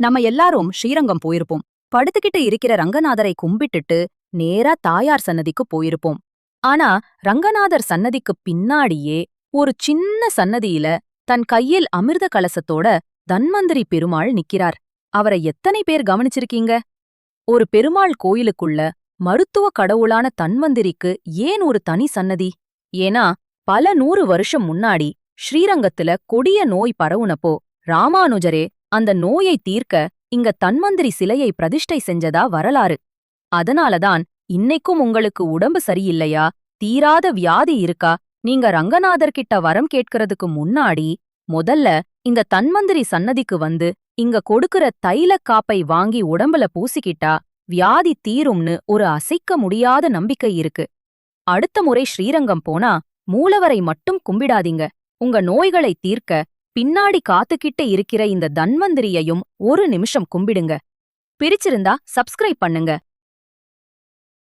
நம்ம எல்லாரும் ஸ்ரீரங்கம் போயிருப்போம். படுத்துக்கிட்டு இருக்கிற ரங்கநாதரை கும்பிட்டுட்டு நேரா தாயார் சன்னதிக்கு போயிருப்போம். ஆனா ரங்கநாதர் சன்னதிக்கு பின்னாடியே ஒரு சின்ன சன்னதியில தன் கையில் அமிர்த கலசத்தோட தன்வந்திரி பெருமாள் நிக்கிறார். அவரை எத்தனை பேர் கவனிச்சிருக்கீங்க? ஒரு பெருமாள் கோயிலுக்குள்ள மருத்துவ கடவுளான தன்வந்திரிக்கு ஏன் ஒரு தனி சன்னதி? ஏன்னா பல நூறு வருஷம் முன்னாடி ஸ்ரீரங்கத்துல கொடிய நோய் பரவுனப்போ ராமானுஜரே அந்த நோயை தீர்க்க இங்க தன்மந்திரி சிலையை பிரதிஷ்டை செஞ்சதா வரலாறு. அதனாலதான் இன்னைக்கும் உங்களுக்கு உடம்பு சரியில்லையா? தீராத வியாதி இருக்கா? நீங்க ரங்கநாதர் கிட்ட வரம் கேட்கறதுக்கு முன்னாடி முதல்ல இந்த தன்மந்திரி சன்னதிக்கு வந்து இங்க கொடுக்கிற தைலக் காப்பை வாங்கி உடம்புல பூசிக்கிட்டா வியாதி தீரும்னு ஒரு அசைக்க முடியாத நம்பிக்கை இருக்கு. அடுத்த முறை ஸ்ரீரங்கம் போனா மூலவரை மட்டும் கும்பிடாதீங்க. உங்க நோய்களை தீர்க்க பின்னாடி காத்துக்கிட்டு இருக்கிற இந்த தன்வந்திரியையும் ஒரு நிமிஷம் கும்பிடுங்க. பிரிச்சிருந்தா சப்ஸ்கிரைப் பண்ணுங்க.